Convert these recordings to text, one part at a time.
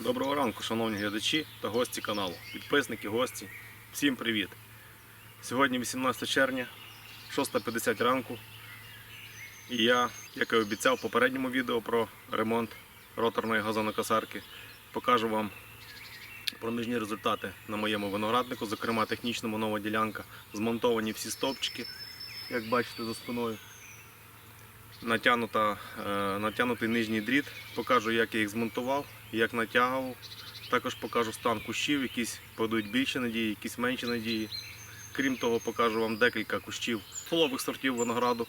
Доброго ранку, шановні глядачі та гості каналу, підписники, гості. Всім привіт! Сьогодні 18 червня, 6.50 ранку. І я, як і обіцяв в попередньому відео про ремонт роторної газонокосарки, покажу вам проміжні результати на моєму винограднику, зокрема технічному нова ділянка. Змонтовані всі стовпчики, як бачите за спиною. Натягнута, е, натягнутий нижній дріт. Покажу, як я їх змонтував, як натягував. Також покажу стан кущів, якісь подають більше надії, якісь менші надії. Крім того, покажу вам декілька кущів полових сортів винограду.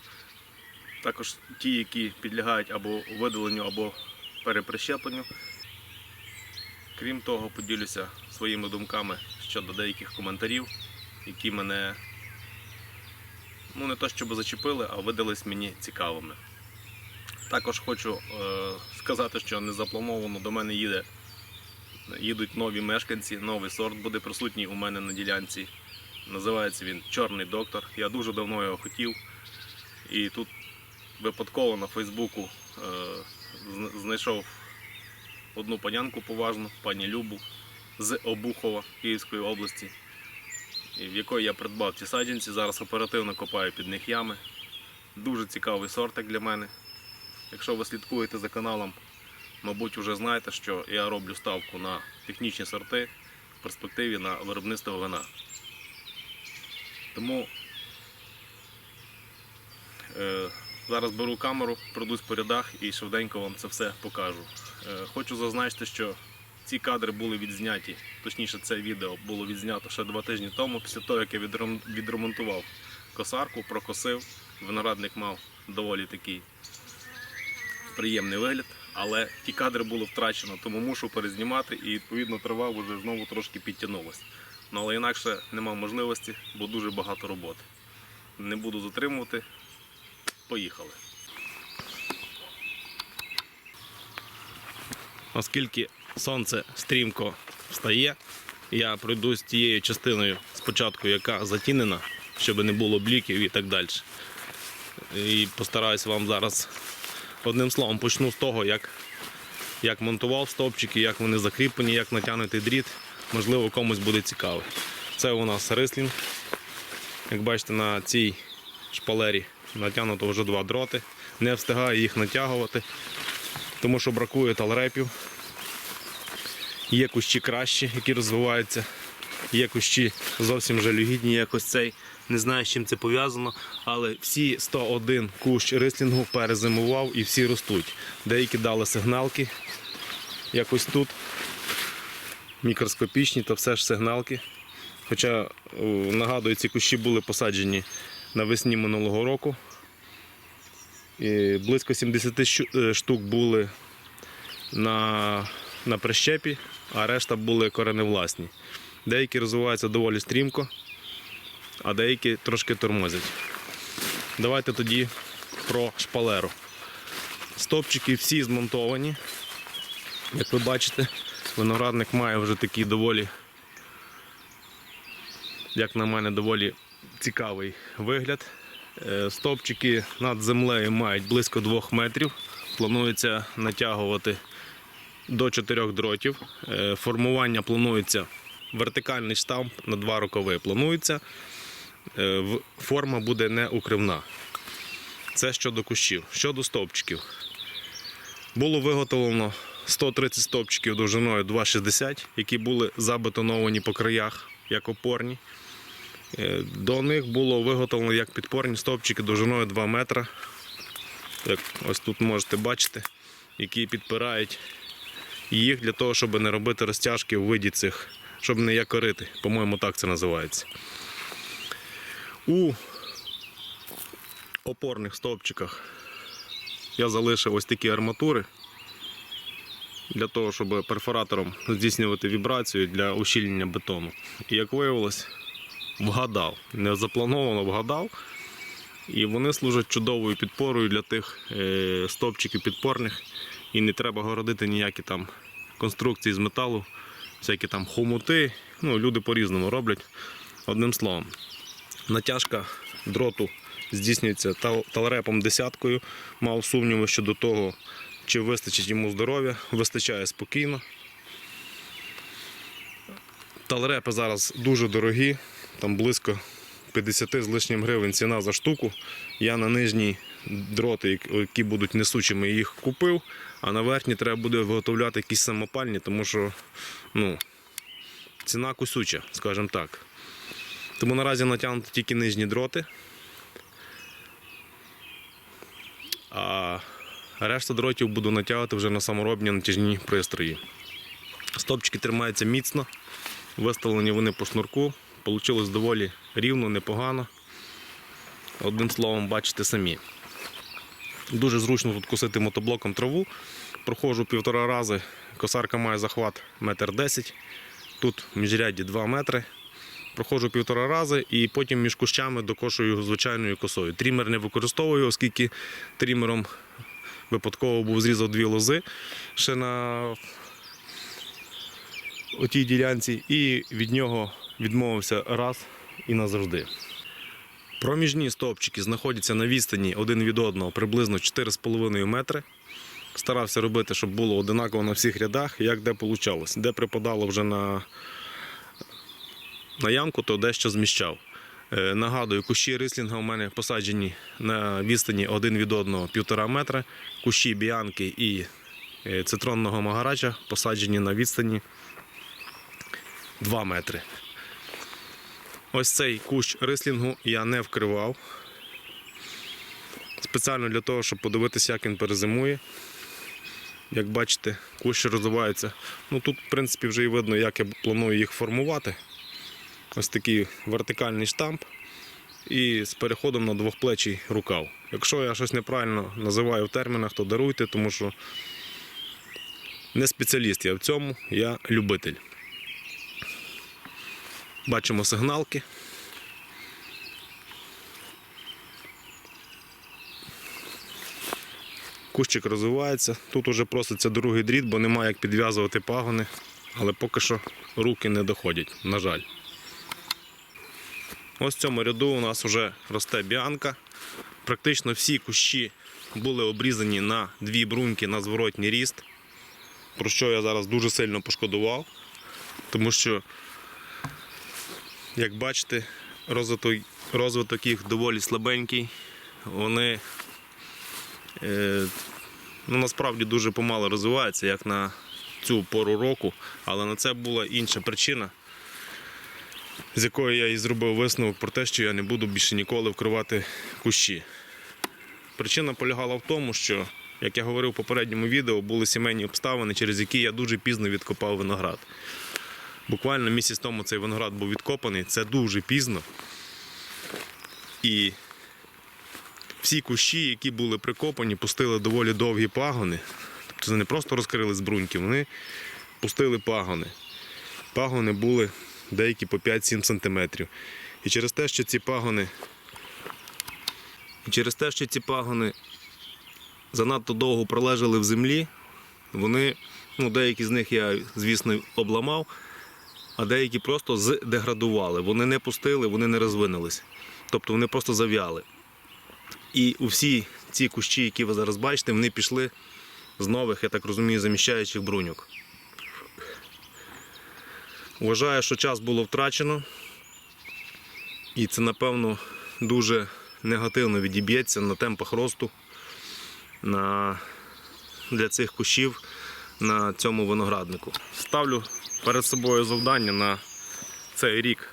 Також ті, які підлягають або видаленню, або переприщепленню. Крім того, поділюся своїми думками щодо деяких коментарів, які мене ну не то щоб зачепили, а видались мені цікавими. Також хочу е, сказати, що незаплановано до мене їде, їдуть нові мешканці, новий сорт буде присутній у мене на ділянці. Називається він Чорний доктор. Я дуже давно його хотів. І тут випадково на Фейсбуку е, знайшов одну панянку поважну, пані Любу з Обухова Київської області в якої я придбав ці саджанці. Зараз оперативно копаю під них ями. Дуже цікавий сортик для мене. Якщо ви слідкуєте за каналом, мабуть, вже знаєте, що я роблю ставку на технічні сорти в перспективі на виробництво вина. Тому е, зараз беру камеру, пройдусь по рядах і швиденько вам це все покажу. Е, хочу зазначити, що ці кадри були відзняті, точніше, це відео було відзнято ще два тижні тому, після того, як я відремонтував косарку, прокосив. Виноградник мав доволі такий приємний вигляд, але ті кадри було втрачено, тому мушу перезнімати і відповідно трава вже знову трошки підтягнулася. Ну, але інакше нема можливості, бо дуже багато роботи. Не буду затримувати. Поїхали. Оскільки сонце стрімко встає, я пройдусь тією частиною спочатку, яка затінена, щоб не було бліків і так далі. І постараюся вам зараз одним словом почну з того, як, як монтував стовпчики, як вони закріплені, як натягнутий дріт. Можливо, комусь буде цікаво. Це у нас рислінг. Як бачите, на цій шпалері натягнуто вже два дроти. Не встигаю їх натягувати, тому що бракує талрепів. Є кущі кращі, які розвиваються. Є кущі зовсім жалюгідні, як ось цей. Не знаю, з чим це пов'язано, але всі 101 кущ рислінгу перезимував і всі ростуть. Деякі дали сигналки, якось тут. Мікроскопічні, то все ж сигналки. Хоча, нагадую, ці кущі були посаджені навесні минулого року. І близько 70 е, штук були на, на прищепі, а решта були кореневласні. Деякі розвиваються доволі стрімко, а деякі трошки тормозять. Давайте тоді про шпалеру. Стопчики всі змонтовані. Як ви бачите, виноградник має вже такий доволі, як на мене, доволі цікавий вигляд. Е, Стовпчики над землею мають близько 2 метрів. Планується натягувати до 4 дротів. Е, Формування планується вертикальний штамп на два рокови. Планується. Е, Форма буде не укривна. Це щодо кущів. Щодо стовпчиків. Було виготовлено 130 стовпчиків довжиною 2,60, які були забетоновані по краях як опорні. Е, До них було виготовлено як підпорні стовпчики довжиною 2 метра. Як ось тут можете бачити, які підпирають їх для того, щоб не робити розтяжки у виді цих, щоб не якорити. По-моєму, так це називається. У опорних стовпчиках я залишив ось такі арматури для того, щоб перфоратором здійснювати вібрацію для ущільнення бетону. І як виявилось, вгадав. Не заплановано вгадав. І вони служать чудовою підпорою для тих е, стовпчиків підпорних. І не треба городити ніякі там конструкції з металу, всякі там хомути. Ну, люди по-різному роблять. Одним словом, натяжка дроту здійснюється тал- талрепом десяткою. Мав сумніви щодо того, чи вистачить йому здоров'я. Вистачає спокійно. Талрепи зараз дуже дорогі, там близько 50 з лишнім гривень ціна за штуку. Я на нижні дроти, які- будуть несучими, їх купив, а на верхні треба буде виготовляти якісь самопальні, тому що ну, ціна кусюча, скажімо так. Тому наразі натягнуті тільки нижні дроти. А решта дротів буду натягувати вже на саморобні натяжні пристрої. Стопчики тримаються міцно, виставлені вони по шнурку. Получилось доволі рівно, непогано. Одним словом, бачите самі. Дуже зручно тут косити мотоблоком траву. Проходжу півтора рази. Косарка має захват 1,10 м. Тут в міжряді 2 метри. Проходжу півтора рази і потім між кущами докошую звичайною косою. Трімер не використовую, оскільки трімером випадково був зрізав дві лози ще на отій ділянці, і від нього відмовився раз і назавжди. Проміжні стовпчики знаходяться на відстані один від одного приблизно 4,5 метри. Старався робити, щоб було одинаково на всіх рядах, як де вийшло. Де припадало вже на, на ямку, то дещо зміщав. Е, Нагадую, кущі рислінга у мене посаджені на відстані один від одного 1,5 метра. Кущі біанки і е, цитронного магарача посаджені на відстані 2 метри. Ось цей кущ рислінгу я не вкривав. Спеціально для того, щоб подивитися, як він перезимує. Як бачите, кущі розвиваються. Ну тут, в принципі, вже і видно, як я планую їх формувати. Ось такий вертикальний штамп і з переходом на двохплечий рукав. Якщо я щось неправильно називаю в термінах, то даруйте, тому що не спеціаліст я в цьому, я любитель. Бачимо сигналки. Кущик розвивається. Тут уже проситься другий дріт, бо немає як підв'язувати пагони, але поки що руки не доходять, на жаль. Ось в цьому ряду у нас вже росте біанка. Практично всі кущі були обрізані на дві бруньки на зворотній ріст, про що я зараз дуже сильно пошкодував, тому що як бачите, розвиток, розвиток їх доволі слабенький. Вони е, ну, насправді дуже помало розвиваються, як на цю пору року, але на це була інша причина, з якої я і зробив висновок про те, що я не буду більше ніколи вкривати кущі. Причина полягала в тому, що, як я говорив в попередньому відео, були сімейні обставини, через які я дуже пізно відкопав виноград. Буквально місяць тому цей виноград був відкопаний, це дуже пізно. І всі кущі, які були прикопані, пустили доволі довгі пагони. Тобто це не просто розкрили з бруньки, вони пустили пагони. Пагони були деякі по 5-7 см. І через те, що ці пагони. І через те, що ці пагони занадто довго пролежали в землі, вони, ну, деякі з них я, звісно, обламав а деякі просто здеградували. Вони не пустили, вони не розвинулись. Тобто вони просто зав'яли. І у всі ці кущі, які ви зараз бачите, вони пішли з нових, я так розумію, заміщаючих бруньок. Вважаю, що час було втрачено, і це, напевно, дуже негативно відіб'ється на темпах росту на... для цих кущів на цьому винограднику. Ставлю перед собою завдання на цей рік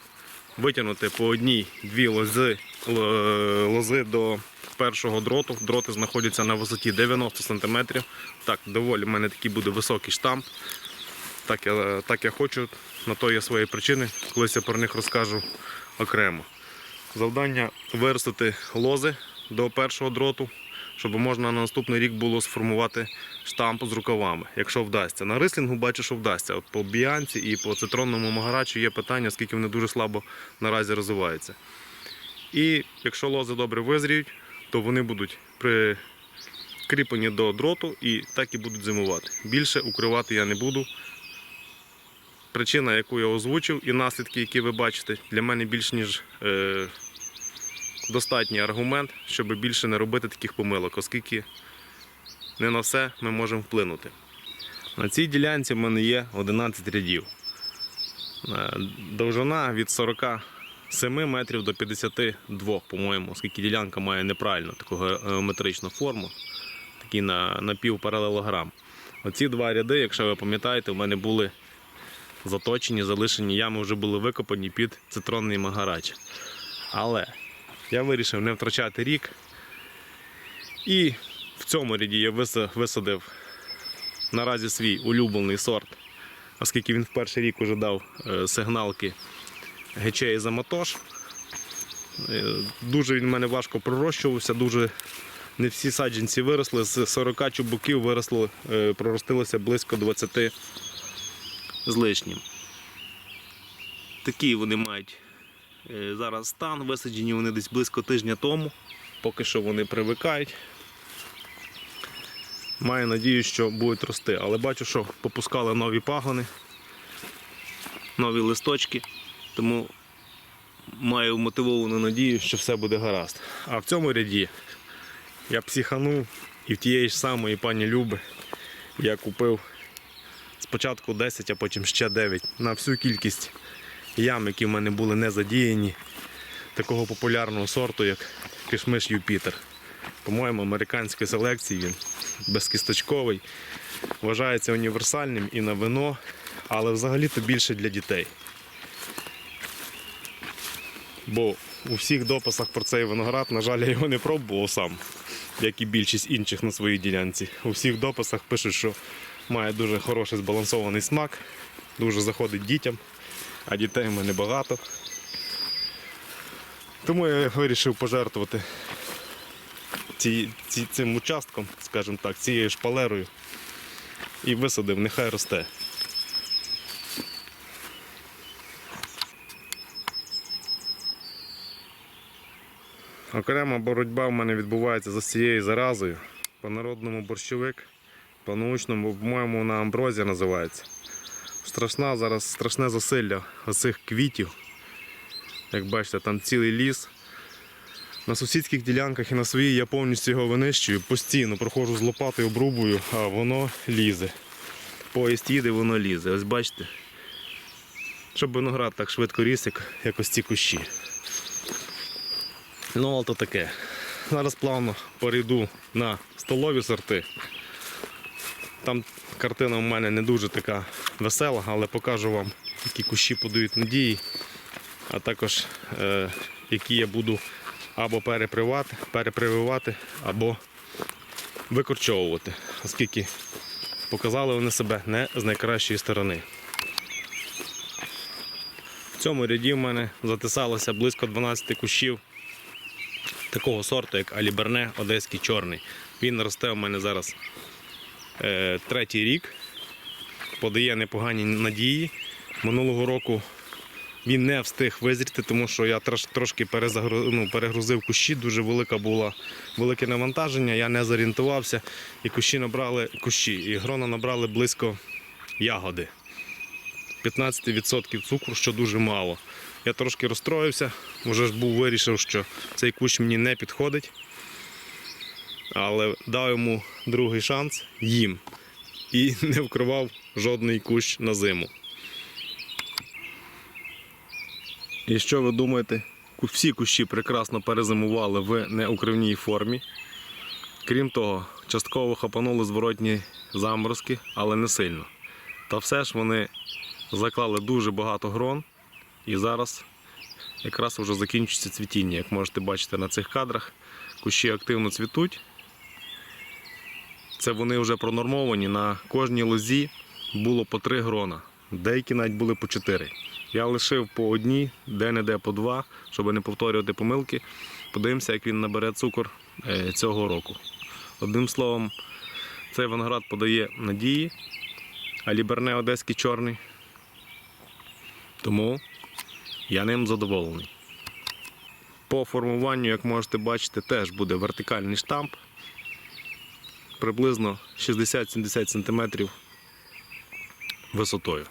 витягнути по одній-дві лози, лози до першого дроту. Дроти знаходяться на висоті 90 см. Так, доволі в мене такий буде високий штамп. Так я, так я хочу, на то є свої причини, колись я про них розкажу окремо. Завдання виростити лози до першого дроту, щоб можна на наступний рік було сформувати штамп з рукавами, якщо вдасться. На рислінгу бачу, що вдасться. От по біанці і по цитронному магарачу є питання, оскільки вони дуже слабо наразі розвиваються. І якщо лози добре визріють, то вони будуть прикріплені до дроту і так і будуть зимувати. Більше укривати я не буду. Причина, яку я озвучив, і наслідки, які ви бачите, для мене більш ніж е, достатній аргумент, щоб більше не робити таких помилок, оскільки не на все ми можемо вплинути. На цій ділянці в мене є 11 рядів. Е, Довжина від 47 метрів до 52, по-моєму, оскільки ділянка має неправильну таку геометричну форму, такий на, напівпаралелограм. Оці два ряди, якщо ви пам'ятаєте, в мене були заточені, залишені ями вже були викопані під цитронний магарач. Але я вирішив не втрачати рік. І в цьому ряді я висадив наразі свій улюблений сорт, оскільки він в перший рік уже дав е, сигналки гечеї за матош. Е, Дуже він в мене важко пророщувався, дуже не всі саджанці виросли. З 40 чубуків виросло, е, проростилося близько 20 з лишнім. Такі вони мають зараз стан. Висаджені вони десь близько тижня тому. Поки що вони привикають. Маю надію, що будуть рости, але бачу, що попускали нові пагони, нові листочки, тому маю мотивовану надію, що все буде гаразд. А в цьому ряді я психанув і в тієї ж самої пані Люби я купив спочатку 10, а потім ще 9 на всю кількість ям, які в мене були не задіяні, такого популярного сорту, як кишмиш Юпітер. По-моєму, американської селекції він безкісточковий, вважається універсальним і на вино, але взагалі-то більше для дітей. Бо у всіх дописах про цей виноград, на жаль, я його не пробував сам, як і більшість інших на своїй ділянці. У всіх дописах пишуть, що має дуже хороший збалансований смак, дуже заходить дітям, а дітей в мене багато. Тому я вирішив пожертвувати ці, ці, цим участком, скажімо так, цією шпалерою і висадив, нехай росте. Окрема боротьба в мене відбувається за цією заразою. По народному борщовик, по научному, по-моєму, на амброзія називається. Страшна зараз страшне засилля оцих квітів. Як бачите, там цілий ліс. На сусідських ділянках і на своїй я повністю його винищую, постійно проходжу з лопатою, обрубую, а воно лізе. Поїзд їде, воно лізе. Ось бачите. Щоб виноград так швидко ріс, як, як ось ці кущі. Ну, але то таке. Зараз плавно перейду на столові сорти. Там картина в мене не дуже така весела, але покажу вам, які кущі подають надії, а також е, які я буду або перепривати, перепрививати, або викорчовувати, оскільки показали вони себе не з найкращої сторони. В цьому ряді в мене затисалося близько 12 кущів такого сорту, як Аліберне Одеський чорний. Він росте у мене зараз третій рік, подає непогані надії. Минулого року він не встиг визріти, тому що я трошки ну, перегрузив кущі, дуже велика була, велике навантаження, я не зорієнтувався, і кущі набрали кущі, і грона набрали близько ягоди. 15% цукру, що дуже мало. Я трошки розстроївся, вже ж був вирішив, що цей кущ мені не підходить. Але дав йому другий шанс їм і не вкривав жодний кущ на зиму. І що ви думаєте? Всі кущі прекрасно перезимували в неукривній формі. Крім того, частково хапанули зворотні заморозки, але не сильно. Та все ж вони заклали дуже багато грон і зараз якраз вже закінчується цвітіння. Як можете бачити на цих кадрах, кущі активно цвітуть. Це вони вже пронормовані. На кожній лозі було по три грона. Деякі навіть були по чотири. Я лишив по одній, де-не-де по два, щоб не повторювати помилки. Подивимося, як він набере цукор е, цього року. Одним словом, цей виноград подає надії, а ліберне одеський чорний. Тому я ним задоволений. По формуванню, як можете бачити, теж буде вертикальний штамп. Приблизно 60-70 см висотою.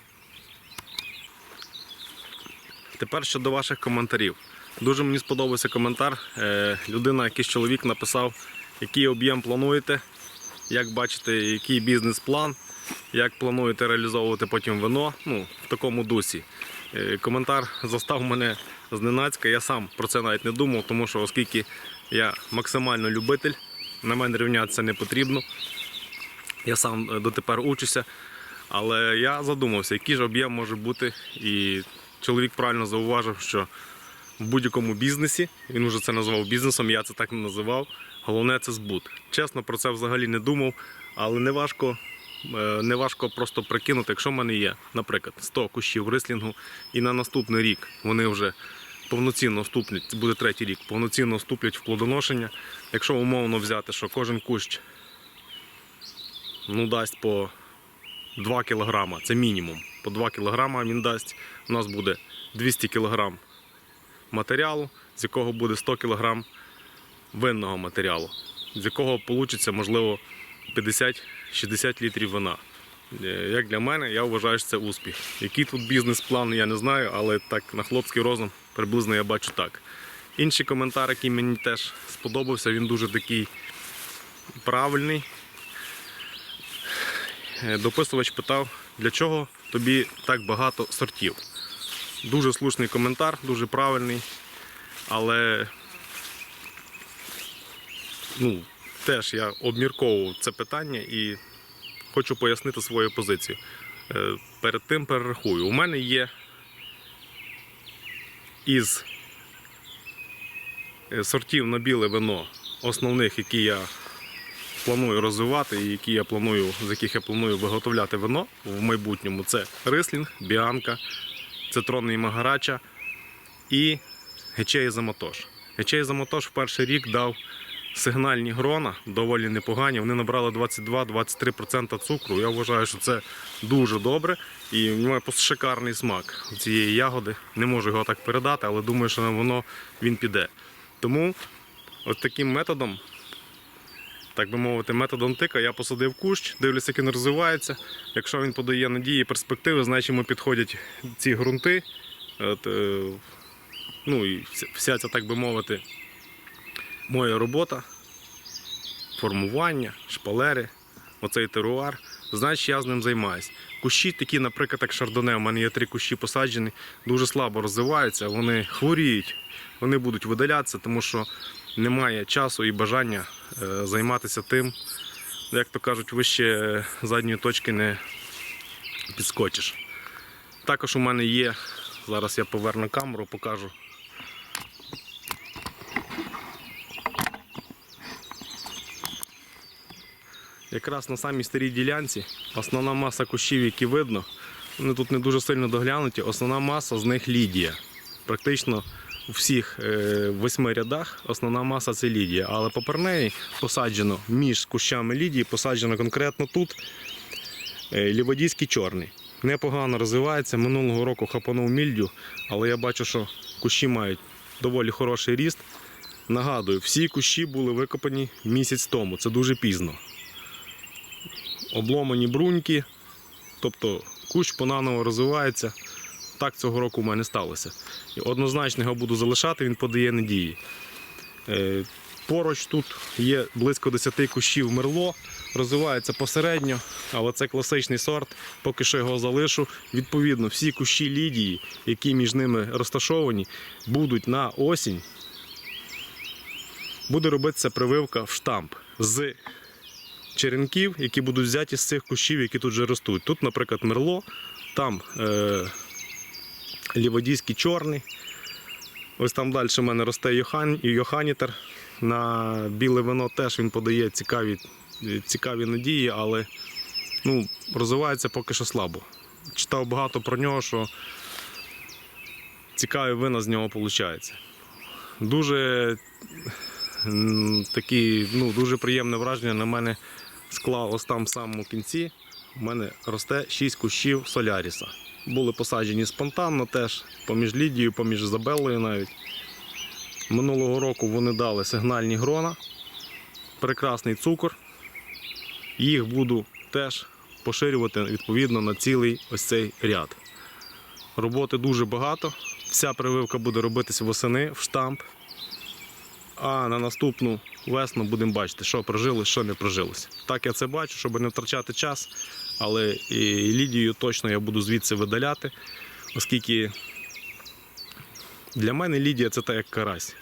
Тепер щодо ваших коментарів. Дуже мені сподобався коментар. Е, Людина, якийсь чоловік написав, який об'єм плануєте, як бачите, який бізнес-план. як плануєте реалізовувати потім вино, ну, в такому дусі. Е, Коментар застав мене зненацька. Я сам про це навіть не думав, тому що оскільки я максимально любитель, на мене рівнятися не потрібно. Я сам е, дотепер учуся. Але я задумався, який ж об'єм може бути. І чоловік правильно зауважив, що в будь-якому бізнесі, він вже це назвав бізнесом, я це так не називав. Головне це збут. Чесно, про це взагалі не думав, але не важко, е, не важко просто прикинути, якщо в мене є, наприклад, 100 кущів рислінгу, і на наступний рік вони вже повноцінно вступлять, це буде третій рік, повноцінно вступлять в плодоношення. Якщо умовно взяти, що кожен кущ ну, дасть по 2 кг, це мінімум. По 2 кг він дасть. У нас буде 200 кг матеріалу, з якого буде 100 кг винного матеріалу, з якого вийде, можливо, 50-60 літрів вина. Е, Як для мене, я вважаю, що це успіх. Який тут бізнес-план, я не знаю, але так на хлопський розум приблизно я бачу так. Інший коментар, який мені теж сподобався, він дуже такий правильний. Е, Дописувач питав, для чого тобі так багато сортів. Дуже слушний коментар, дуже правильний, але ну, теж я обмірковував це питання і хочу пояснити свою позицію. Е, Перед тим перерахую. У мене є із е, сортів на біле вино, основних, які я планую розвивати і які я планую, з яких я планую виготовляти вино в майбутньому, це рислінг, біанка, цитронний магарача і гечей Заматош. Гечей Заматош в перший рік дав сигнальні грона, доволі непогані. Вони набрали 22-23% цукру. Я вважаю, що це дуже добре і має просто шикарний смак цієї ягоди. Не можу його так передати, але думаю, що воно він піде. Тому ось таким методом так би мовити, методом тика я посадив кущ, дивлюся, як він розвивається. Якщо він подає надії і перспективи, значить йому підходять ці ґрунти. От, е, ну і вся- ця, так би мовити, моя робота, формування, шпалери, оцей теруар, значить я з ним займаюся. Кущі такі, наприклад, як шардоне, у мене є три кущі посаджені, дуже слабо розвиваються, вони хворіють, вони будуть видалятися, тому що немає часу і бажання е, займатися тим, як то кажуть, вище е, задньої точки не підскочиш. Також у мене є, зараз я поверну камеру, покажу. Якраз на самій старій ділянці основна маса кущів, які видно, вони тут не дуже сильно доглянуті, основна маса з них лідія. Практично у всіх е, восьми рядах основна маса це лідія. Але попри неї посаджено між кущами лідії, посаджено конкретно тут е, ліводійський чорний. Непогано розвивається. Минулого року хапанув мільдю, але я бачу, що кущі мають доволі хороший ріст. Нагадую, всі кущі були викопані місяць тому. Це дуже пізно. Обломані бруньки, тобто кущ понаново розвивається. Так цього року в мене сталося. І однозначно його буду залишати, він подає надії. Е, Поруч тут є близько 10 кущів мерло, розвивається посередньо, але це класичний сорт, поки що його залишу. Відповідно, всі кущі лідії, які між ними розташовані, будуть на осінь. Буде робитися прививка в штамп з черенків, які будуть взяті з цих кущів, які тут вже ростуть. Тут, наприклад, мерло, там е, ліводійський чорний. Ось там далі в мене росте Йохан, Йоханітер. На біле вино теж він подає цікаві, цікаві надії, але ну, розвивається поки що слабо. Читав багато про нього, що цікаві вина з нього виходить. Дуже такі, ну, дуже приємне враження на мене склав ось там в самому кінці. У мене росте 6 кущів соляріса. Були посаджені спонтанно теж, поміж Лідією, поміж Ізабеллою навіть. Минулого року вони дали сигнальні грона, прекрасний цукор. Їх буду теж поширювати відповідно на цілий ось цей ряд. Роботи дуже багато. Вся прививка буде робитися восени в штамп. А на наступну весну будемо бачити, що прожилось, що не прожилося. Так я це бачу, щоб не втрачати час. Але і Лідію точно я буду звідси видаляти, оскільки для мене Лідія це так як карась,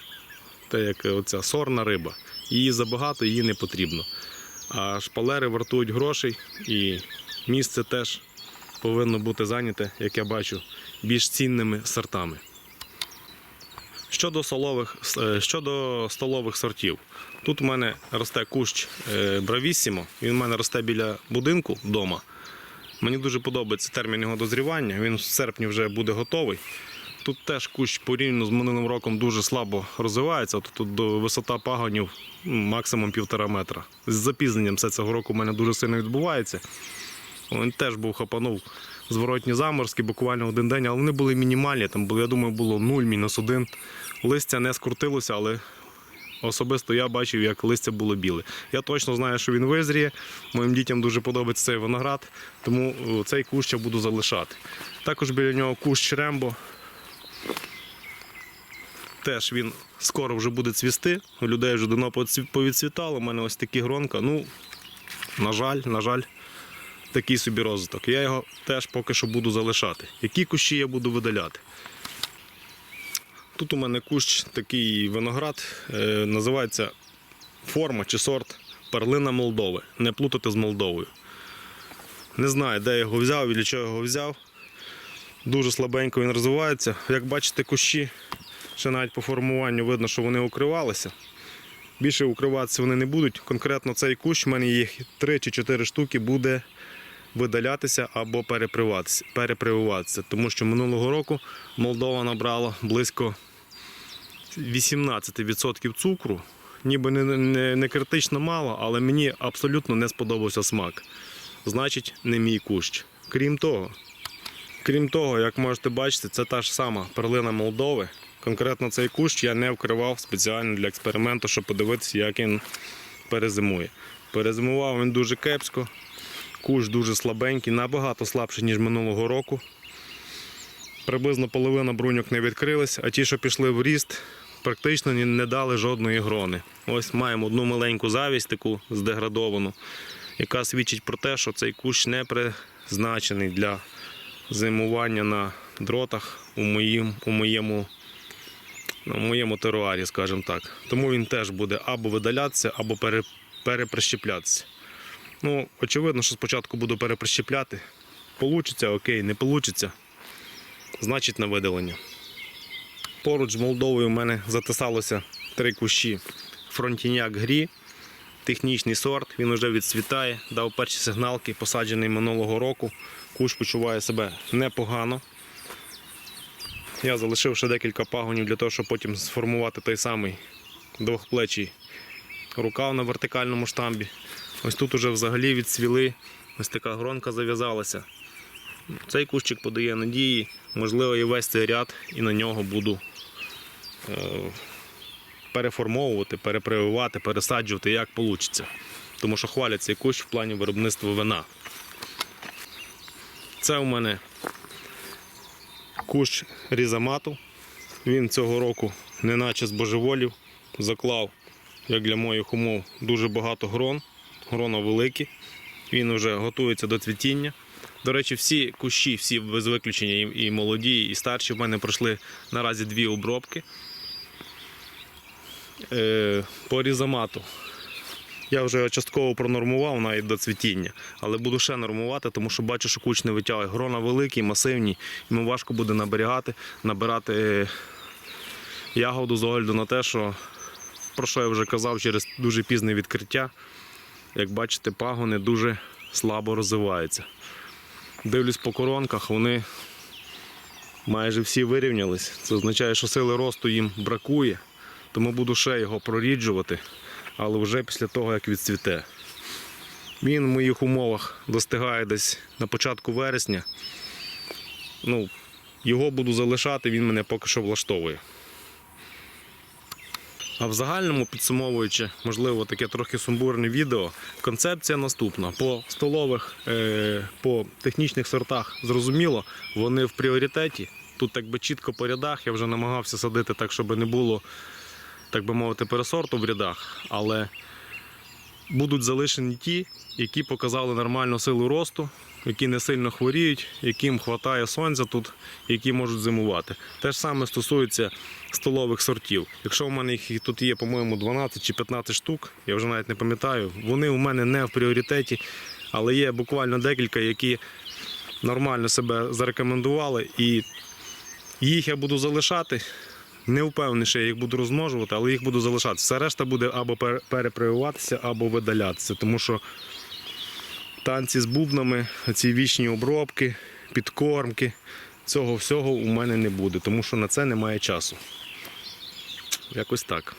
те як оця сорна риба. Її забагато, її не потрібно. А шпалери вартують грошей і місце теж повинно бути зайняте, як я бачу, більш цінними сортами. Щодо столових, е, щодо столових сортів, тут у мене росте кущ е, Бравіссімо, він у мене росте біля будинку вдома. Мені дуже подобається термін його дозрівання, він в серпні вже буде готовий. Тут теж кущ порівняно з минулим роком дуже слабо розвивається. Тут, тут висота пагонів максимум півтора метра. З запізненням все цього року у мене дуже сильно відбувається. Він теж був хапанув зворотні заморозки, буквально один день, але вони були мінімальні. Там я думаю, було 0, мінус 1. Листя не скрутилося, але особисто я бачив, як листя було біле. Я точно знаю, що він визріє. Моїм дітям дуже подобається цей виноград, тому цей кущ я буду залишати. Також біля нього кущ Рембо. Теж він скоро вже буде цвісти. У людей вже давно повідцвітало. У мене ось такі гронка. Ну, на жаль, на жаль, такий собі розвиток. Я його теж поки що буду залишати. Які кущі я буду видаляти? Тут у мене кущ такий виноград, е, називається форма чи сорт перлина Молдови. Не плутати з Молдовою. Не знаю, де його взяв і для чого його взяв. Дуже слабенько він розвивається. Як бачите, кущі, ще навіть по формуванню видно, що вони укривалися. Більше укриватися вони не будуть. Конкретно цей кущ, в мене їх 3 чи 4 штуки, буде видалятися або перепрививатися. Тому що минулого року Молдова набрала близько 18% цукру. Ніби не, не, не критично мало, але мені абсолютно не сподобався смак. Значить, не мій кущ. Крім того, крім того, як можете бачити, це та ж сама перлина Молдови. Конкретно цей кущ я не вкривав спеціально для експерименту, щоб подивитися, як він перезимує. Перезимував він дуже кепсько, кущ дуже слабенький, набагато слабший, ніж минулого року. Приблизно половина бруньок не відкрилась, а ті, що пішли в ріст, практично не дали жодної грони. Ось маємо одну маленьку завість, таку здеградовану, яка свідчить про те, що цей кущ не призначений для зимування на дротах у, моїм, у моєму, у моєму теруарі, скажімо так. Тому він теж буде або видалятися, або пере, переприщеплятися. Ну, очевидно, що спочатку буду переприщепляти. Получиться, окей, не получиться. Значить на видалення. Поруч з Молдовою в мене затисалося три кущі. Фронтіняк грі, технічний сорт, він вже відцвітає, дав перші сигналки, посаджений минулого року. Кущ почуває себе непогано. Я залишив ще декілька пагонів для того, щоб потім сформувати той самий двохплечий рукав на вертикальному штамбі. Ось тут уже взагалі відцвіли, ось така гронка зав'язалася. Цей кущик подає надії, можливо, і весь цей ряд, і на нього буду е, переформовувати, перепрививати, пересаджувати, як вийде. Тому що хвалять цей кущ в плані виробництва вина. Це у мене кущ різамату. Він цього року неначе збожеволів, заклав, як для моїх умов, дуже багато грон. Грона великі. Він вже готується до цвітіння. До речі, всі кущі, всі без виключення, і молоді, і старші в мене пройшли наразі дві обробки. Е, по різомату. Я вже частково пронормував навіть до цвітіння, але буду ще нормувати, тому що бачу, що куч не витягує. Грона великі, масивні, йому важко буде наберігати, набирати е, ягоду з огляду на те, що про що я вже казав через дуже пізне відкриття. Як бачите, пагони дуже слабо розвиваються. Дивлюсь по коронках, вони майже всі вирівнялись. Це означає, що сили росту їм бракує, тому буду ще його проріджувати, але вже після того, як відцвіте. Він в моїх умовах достигає десь на початку вересня. Ну, його буду залишати, він мене поки що влаштовує. А в загальному підсумовуючи, можливо, таке трохи сумбурне відео. Концепція наступна. По столових, е, по технічних сортах зрозуміло, вони в пріоритеті. Тут так би чітко по рядах. Я вже намагався садити так, щоб не було так би мовити, пересорту в рядах, але будуть залишені ті, які показали нормальну силу росту, які не сильно хворіють, яким вистачає сонця тут, які можуть зимувати. Те ж саме стосується столових сортів. Якщо в мене їх тут є, по-моєму, 12 чи 15 штук, я вже навіть не пам'ятаю, вони у мене не в пріоритеті, але є буквально декілька, які нормально себе зарекомендували, і їх я буду залишати. Не впевнений, що я їх буду розмножувати, але їх буду залишати. Все решта буде або пер- перепрививатися, або видалятися. Тому що танці з бубнами, ці вічні обробки, підкормки, цього всього у мене не буде, тому що на це немає часу. Якось так.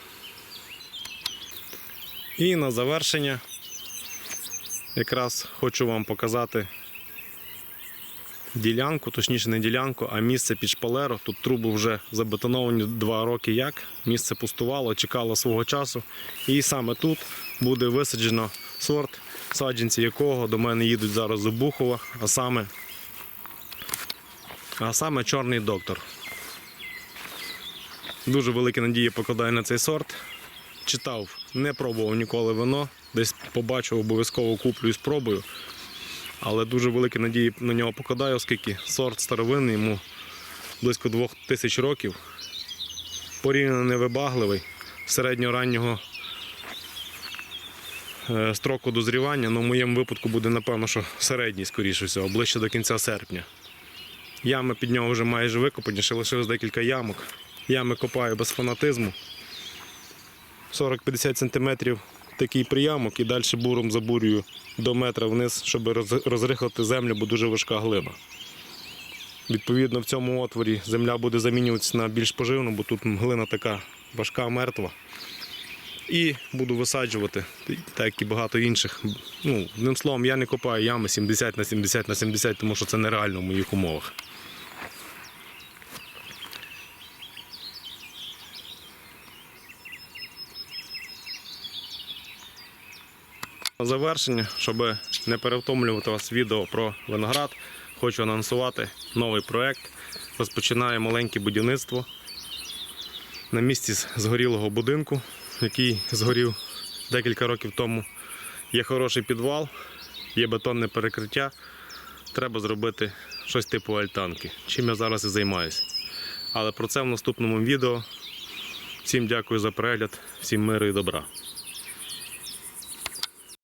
І на завершення якраз хочу вам показати ділянку, точніше не ділянку, а місце під шпалеру. Тут труби вже забетоновані два роки як. Місце пустувало, чекало свого часу. І саме тут буде висаджено сорт, саджанці якого до мене їдуть зараз з Обухова, а саме, а саме чорний доктор. Дуже великі надії покладаю на цей сорт. Читав, не пробував ніколи вино. Десь побачив, обов'язково куплю і спробую. Але дуже великі надії на нього покладаю, оскільки сорт старовинний, йому близько двох тисяч років. Порівняно невибагливий, середньо-раннього строку дозрівання, але в моєму випадку буде, напевно, що середній, скоріше всього, ближче до кінця серпня. Ями під нього вже майже викопані, ще лишилось декілька ямок. Ями копаю без фанатизму. 40-50 см такий приямок і далі буром забурюю до метра вниз, щоб роз- розрихлити землю, бо дуже важка глина. Відповідно, в цьому отворі земля буде замінюватися на більш поживну, бо тут глина така важка, мертва. І буду висаджувати, так як і багато інших. Ну, одним словом, я не копаю ями 70 на 70 на 70, тому що це нереально в моїх умовах. На завершення, щоб не перевтомлювати вас відео про виноград, хочу анонсувати новий проект. Розпочинає маленьке будівництво на місці згорілого будинку, який згорів декілька років тому. Є хороший підвал, є бетонне перекриття. Треба зробити щось типу альтанки, чим я зараз і займаюся. Але про це в наступному відео. Всім дякую за перегляд, всім миру і добра.